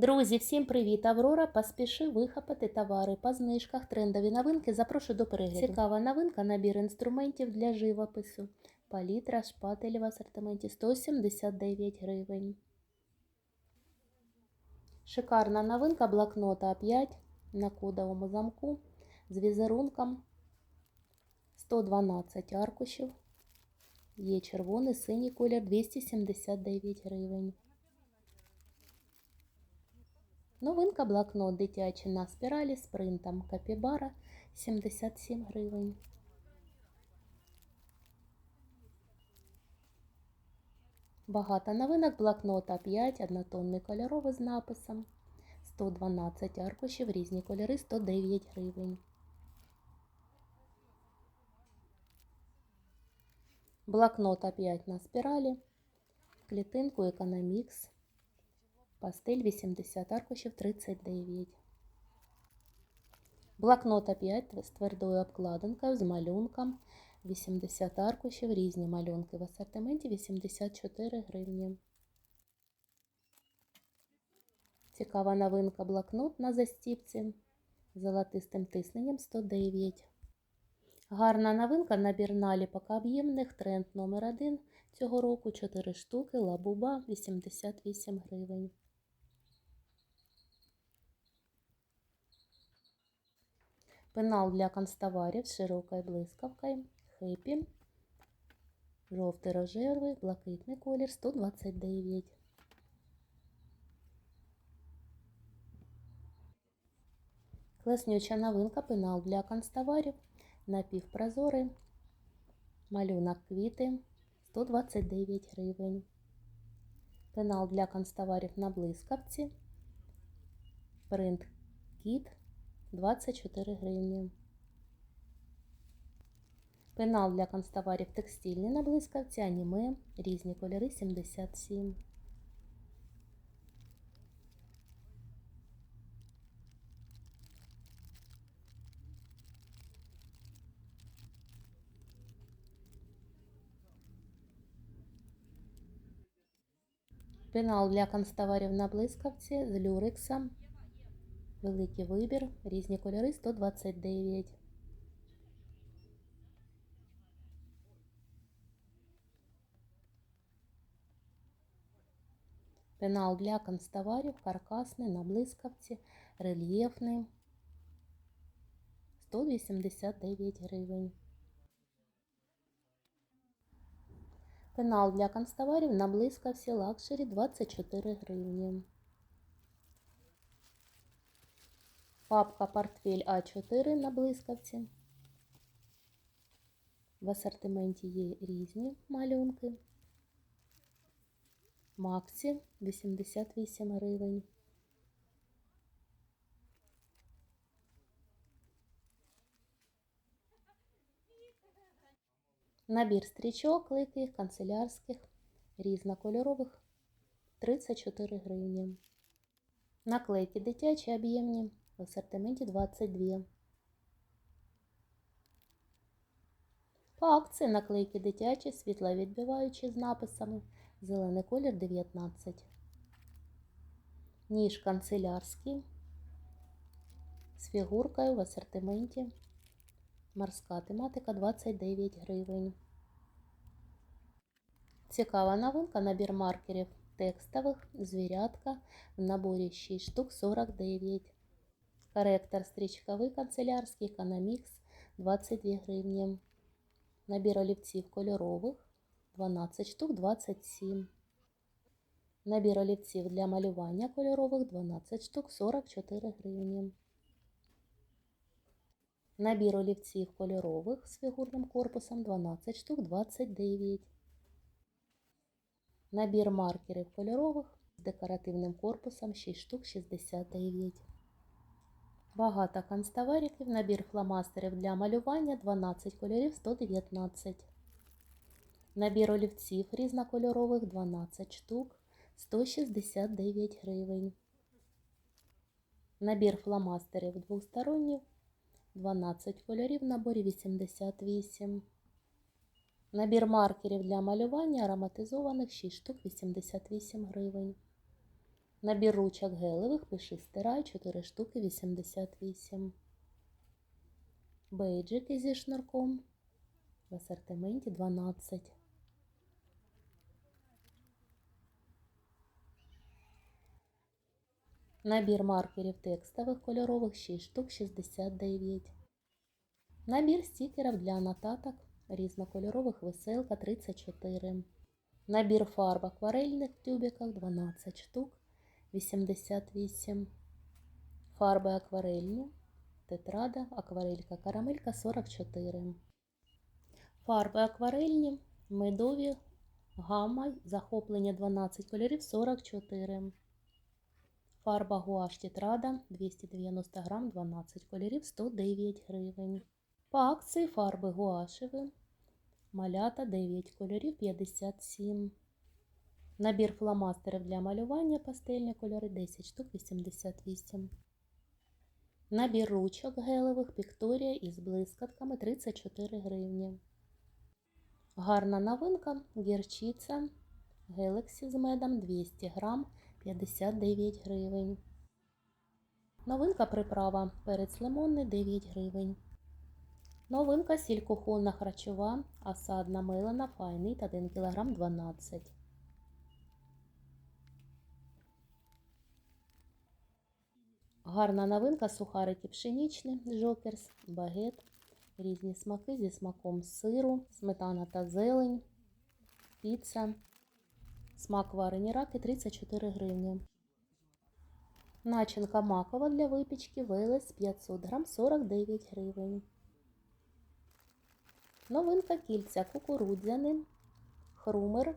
Друзі, всім привіт! Аврора поспіши вихопити товари по знижках, трендові новинки. Запрошую до перегляду. Цікава новинка, набір інструментів для живопису. Палітра, шпателі в асортименті 179 гривень. Шикарна новинка блокнота А5 на кодовому замку з візерунком 112 аркушів. Є червоний, синій колір 279 гривень. Новинка блокнот дитячий на спіралі з принтом Капібара 77 гривень. Багато новинок блокнота 5, однотонний кольоровий з написом 112 аркушів, різні кольори 109 гривень. Блокнот 5 на спіралі, клітинку Економікс. Пастель 80 аркушів 39. Блокнота 5 з твердою обкладинкою з малюнком 80 аркушів, різні малюнки в асортименті 84 гривні. Цікава новинка блокнот на застіпці з золотистим тисненням 109. Гарна новинка набір наліпок об'ємних тренд номер 1 цього року 4 штуки, лабуба 88 гривень. Пенал для констоварів з широкою блискавкою. Хеппі. Жовтий рожевий, блакитний колір 129. Класнюча новинка пенал для констоварів. Напівпрозорий. Малюнок квіти 129 гривень. Пенал для констоварів на блискавці. Принт кіт 24 гривні. Пенал для констоварів текстильний на блискавці, аніме, різні кольори 77. Пенал для констоварів на блискавці з люрексом. Великий вибір, різні кольори. 129. Пенал для констоварів, каркасний, на блискавці, рельєфний. 189 гривень. Пенал для констоварів на блискавці. Лакшері. 24 гривні. Папка портфель А4 на блискавці. В асортименті є різні малюнки. Максі 88 гривень. Набір стрічок ликих, канцелярських, різнокольорових 34 гривні. Наклейки дитячі об'ємні в асортименті 22. По акції наклейки дитячі, світловідбиваючі з написами. Зелений колір 19. Ніж канцелярський з фігуркою в асортименті. Морська тематика 29 гривень. Цікава новинка, набір маркерів текстових, звірятка в наборі 6 штук 49. Корректор стрічковий канцелярський, економікс 22 гривні. Набір олівців кольорових 12 штук 27. Набір олівців для малювання кольорових 12 штук 44 гривні. Набір олівців кольорових з фігурним корпусом 12 штук 29. Набір маркерів кольорових з декоративним корпусом 6 штук 69. Багато канцтовариків, набір фломастерів для малювання 12 кольорів 119. Набір олівців різнокольорових 12 штук 169 гривень. Набір фломастерів двосторонніх 12 кольорів в наборі 88. Набір маркерів для малювання ароматизованих 6 штук 88 гривень. Набір ручок гелевих, пиши стирай, 4 штуки 88. Бейджики зі шнурком в асортименті 12. Набір маркерів текстових кольорових 6 штук 69. Набір стікерів для нотаток різнокольорових веселка 34. Набір фарб акварельних тюбиків 12 штук 88. Фарби акварельні, тетрада, акварелька, карамелька 44. Фарби акварельні, медові, гамма, захоплення 12 кольорів 44. Фарба гуаш тетрада 290 грам 12 кольорів 109 гривень. По акції фарби гуашеві малята 9 кольорів 57. Набір фломастерів для малювання пастельні кольори 10 штук 88. Набір ручок гелевих Пікторія із блискатками 34 гривні. Гарна новинка гірчиця Galaxy з медом 200 грам 59 гривень. Новинка приправа перець лимонний 9 гривень. Новинка сіль кухонна харчова, осадна милана, файнит 1 кг 12. Гарна новинка сухарики пшенічні, жокерс, багет, різні смаки зі смаком сиру, сметана та зелень, піца. Смак варені раки 34 гривні. Начинка макова для випічки Велес 500 грам 49 гривень. Новинка кільця кукурудзяни, хрумер,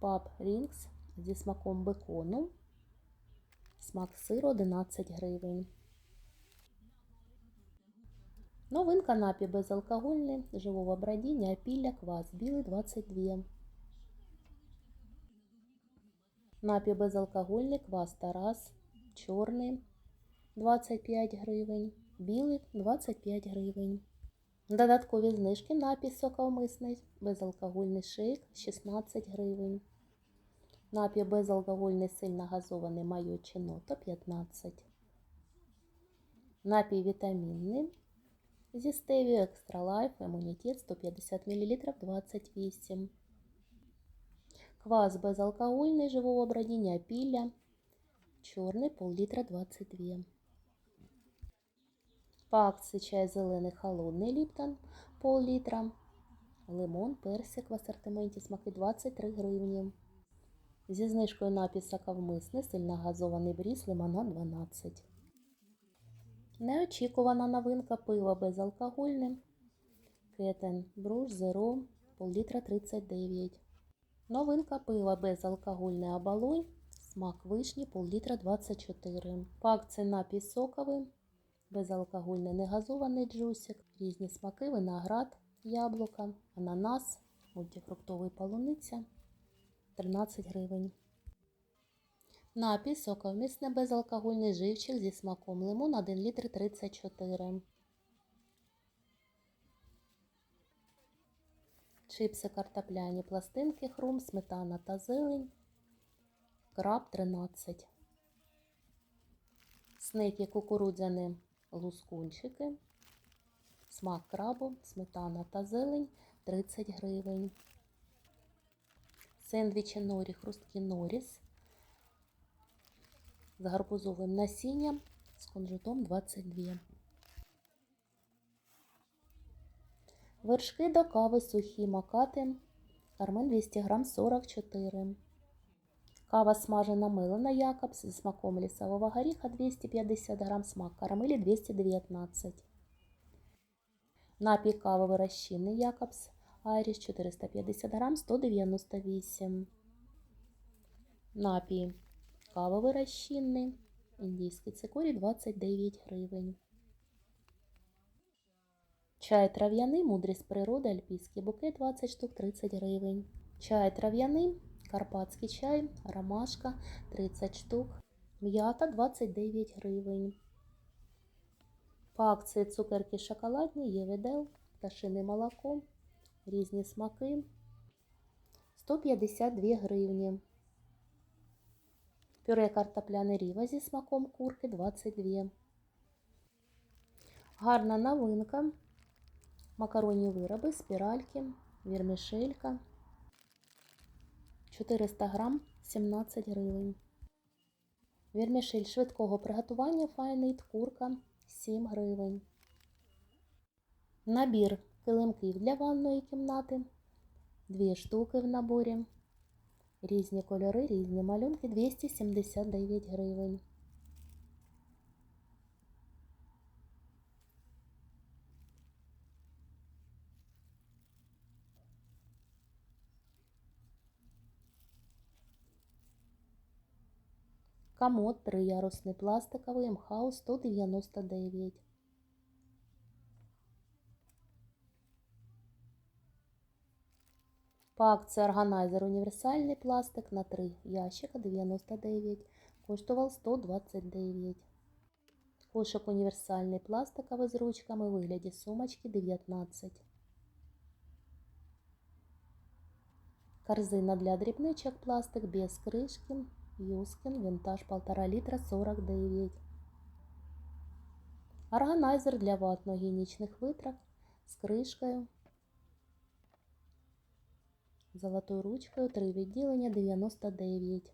пап рінгс зі смаком бекону. Смак сиру 11 гривень. Новинка напій безалкогольний, живого бродіння, апілля, квас, білий 22. Напій безалкогольний, квас Тарас, чорний 25 гривень, білий 25 гривень. Додаткові знижки напій соковмисний, безалкогольний шейк 16 гривень. Напій безалкогольний сильно газований майо чиното 15. Напій вітамінний зі стевіо Екстра Лайф, імунітет 150 мл 28. Квас безалкогольний живого бродіння пілля. Чорний пол-літра 22. По акції чай зелений холодний ліптон пол-літра. Лимон, персик в асортименті смаки 23 гривні. Зі знижкою напій соковмисний, сильно газований бріз, лимонад 12. Неочікувана новинка пиво безалкогольне. Кетен Бруш Зеро пол-літра 39. Новинка пива безалкогольне оболонь. Смак вишні пол-літра 24. По акції напій соковий. Безалкогольний негазований джусик. Різні смаки, виноград, яблука, ананас, мультифруктовий полуниця 13 гривень. Напій соковмісний безалкогольний живчик зі смаком лимон 1 літр 34. Чипси картопляні пластинки хрум, сметана та зелень. Краб 13. Снеки кукурудзяні лускунчики. Смак крабу, сметана та зелень 30 гривень. Сендвічі норі, хрусткі норіс з гарбузовим насінням з кунжутом 22. Вершки до кави сухі макати. Кармен 200 грам 44. Кава смажена милена Якобс зі смаком лісового горіха 250 грам, смак карамелі 219. Напій кавовий розчинний Якобс Айріш 450 грам 198. Напій кавовий розчинний. Індійський цикорій 29 гривень. Чай трав'яний, мудрість природи, альпійський букет 20 штук 30 гривень. Чай трав'яний, карпатський чай, ромашка 30 штук, м'ята 29 гривень. По акції цукерки шоколадні, є видел, пташине молоко, різні смаки 152 гривні. Пюре картопляне ріва зі смаком курки 22. Гарна новинка. Макаронні вироби, спіральки, вірмішелька. 400 грам 17 гривень. Вірмішель швидкого приготування файнейт курка 7 гривень. Набір килимків для ванної кімнати. Дві штуки в наборі. Різні кольори, різні малюнки 279 гривень. Комод триярусний пластиковий МХАУ 199. По акції органайзер універсальний пластик на 3 ящика 99. Коштував 129. Кошик універсальний пластиковий з ручками у вигляді сумочки 19. Корзина для дрібничок пластик без кришки. Юскин, винтаж 1,5 літра 49. Органайзер для ватно-гігієнічних витрат з кришкою. Золотою ручкою 3 відділення 99.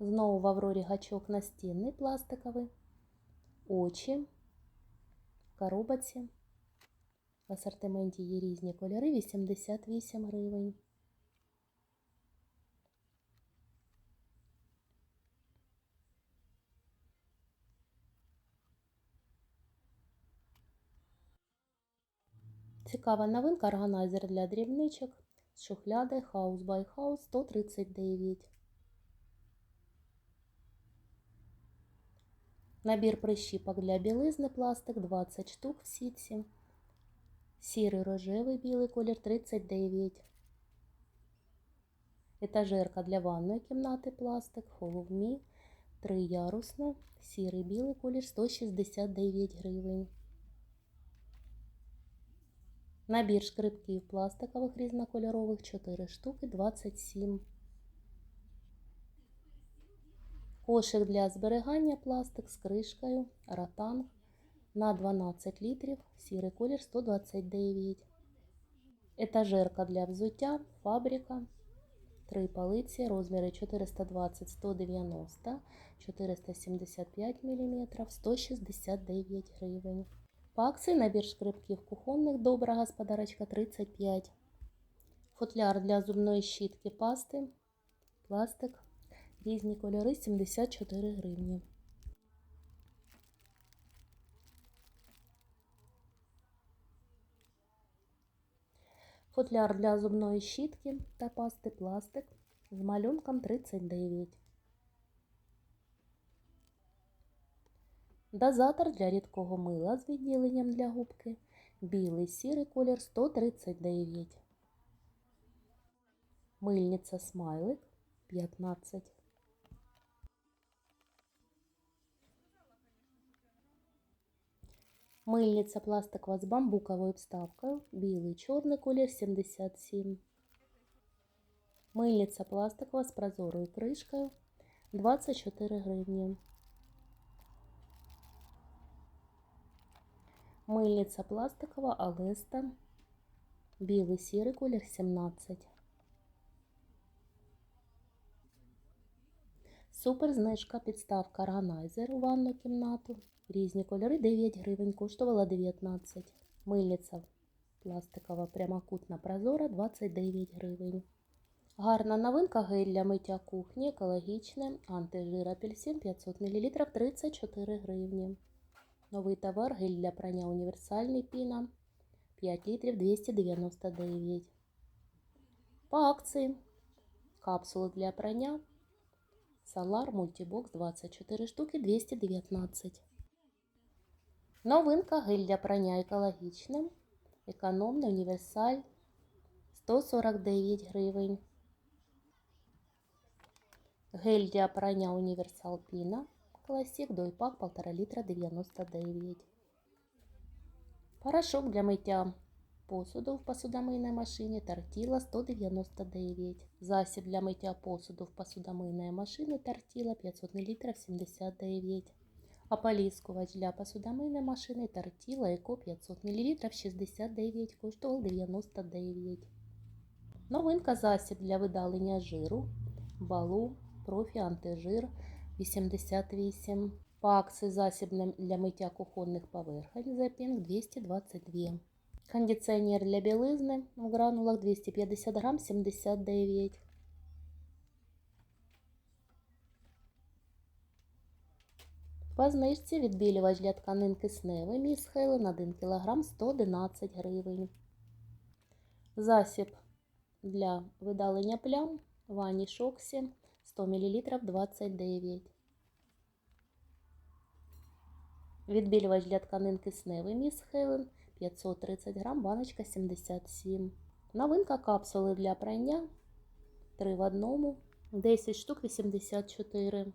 Знову в Аврорі гачок настінний пластиковий. Очі коробаці. В асортименті є різні кольори 88 гривень. Цікава новинка органайзер для дрібничок з шухляди House by House 139. Набір прищіпок для білизни пластик 20 штук в сітці. Сірий рожевий білий колір 39. Етажерка для ванної кімнати пластик Follow Me 3 ярусна. Сірий білий колір 169 гривень. Набір шкребків пластикових різнокольорових 4 штуки 27. Кошик для зберігання пластик з кришкою Ротанг на 12 літрів, сірий колір 129. Етажерка для взуття, фабрика. Три полиці, розміри 420, 190, 475 мм, 169 гривень. Акції набір шкребків кухонних добра господарочка 35. Футляр для зубної щітки пасти. Пластик. Різні кольори 74 гривні. Футляр для зубної щітки та пасти пластик з малюнком 39. Дозатор для рідкого мила з відділенням для губки. Білий сірий колір 139. Мильниця смайлик 15. Мильниця пластикова з бамбуковою вставкою. Білий чорний колір 77. Мильниця пластикова з прозорою кришкою 24 гривні. Мильниця пластикова Алеста. Білий сірий колір 17. Супер знижка підставка органайзер у ванну кімнату. Різні кольори 9 гривень, коштувала 19. Мильниця пластикова прямокутна прозора 29 гривень. Гарна новинка гель для миття кухні, екологічне, антижир апельсин 500 мл 34 гривні. Новий товар гель для прання універсальний піна 5 літрів 299. По акції капсули для прання Solar Multibox 24 штуки 219. Новинка гель для прання екологічне. Економний універсаль 149 гривень. Гель для прання універсал піна. Класік дойпак 1,5 літра 99. Порошок для миття посуду в посудомийній машині Тартіла 199. Засіб для миття посуду в посудомийній машині Тартіла 500 мл 79. Ополіскувач для посудомийної машини Тартіла Еко 500 мл 69, коштував 99. Новинка засіб для видалення жиру, балу, профі антижир 88. Пакси засіб для- миття кухонних поверхень Зепінг 222. Кондиціонер для білизни в гранулах 250 грам 79. По знижці відбілювач для тканин кисневий Міс Хелен 1 кг 111 гривень. Засіб для видалення плям Вані Шоксі 100 мл 29. Відбілювач для тканин кисневий Міс Хелен 530 грам, баночка 77. Новинка капсули для прання 3 в одному, 10 штук 84.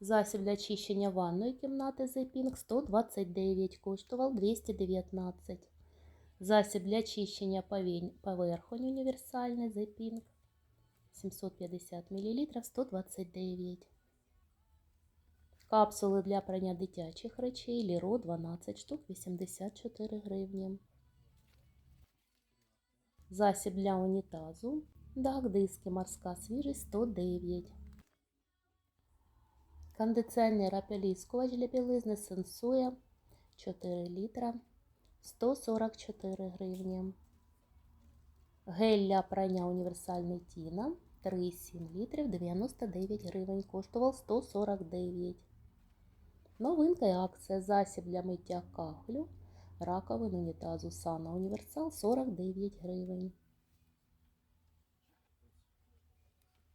Засіб для очищення ванної кімнати Зепінг 129, коштував 219. Засіб для очищення повінь- поверхонь універсальний Зепінг 750 мл 129. Капсули для прання дитячих речей Ліро 12 штук 84 гривні. Засіб для унітазу Дак диски морська свіжість 109. Кондиціонер ополіскувач для білизни Сенсуя 4 літра 144 гривні. Гель для прання універсальний Тіна 3,7 літрів 99 гривень. Коштував 149. Новинка і акція засіб для миття кахлю, раковин унітазу Сана Універсал 49 гривень.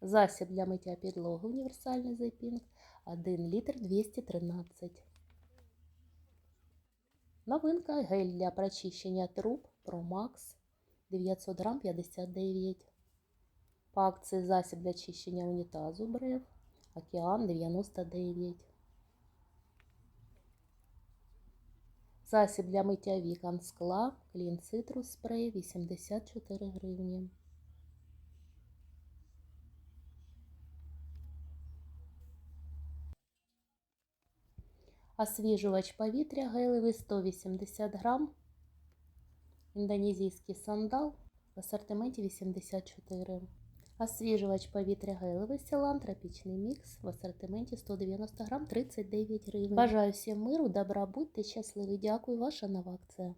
Засіб для миття підлоги універсальний Зепінг 1 літр 213. Новинка гель для прочищення труб Promax 900 грам 59. По акції засіб для чищення унітазу Брев Океан 99. Засіб для миття вікон скла Клін Citrus спрей 84 гривні. Освіжувач повітря гелевий 180 грам. Індонезійський сандал в асортименті 84. Освіжувач повітря гелевий Селан тропічний мікс в асортименті 190 грам 39 гривень. Бажаю всім миру, добра, будьте щасливі. Дякую, ваша нова акція.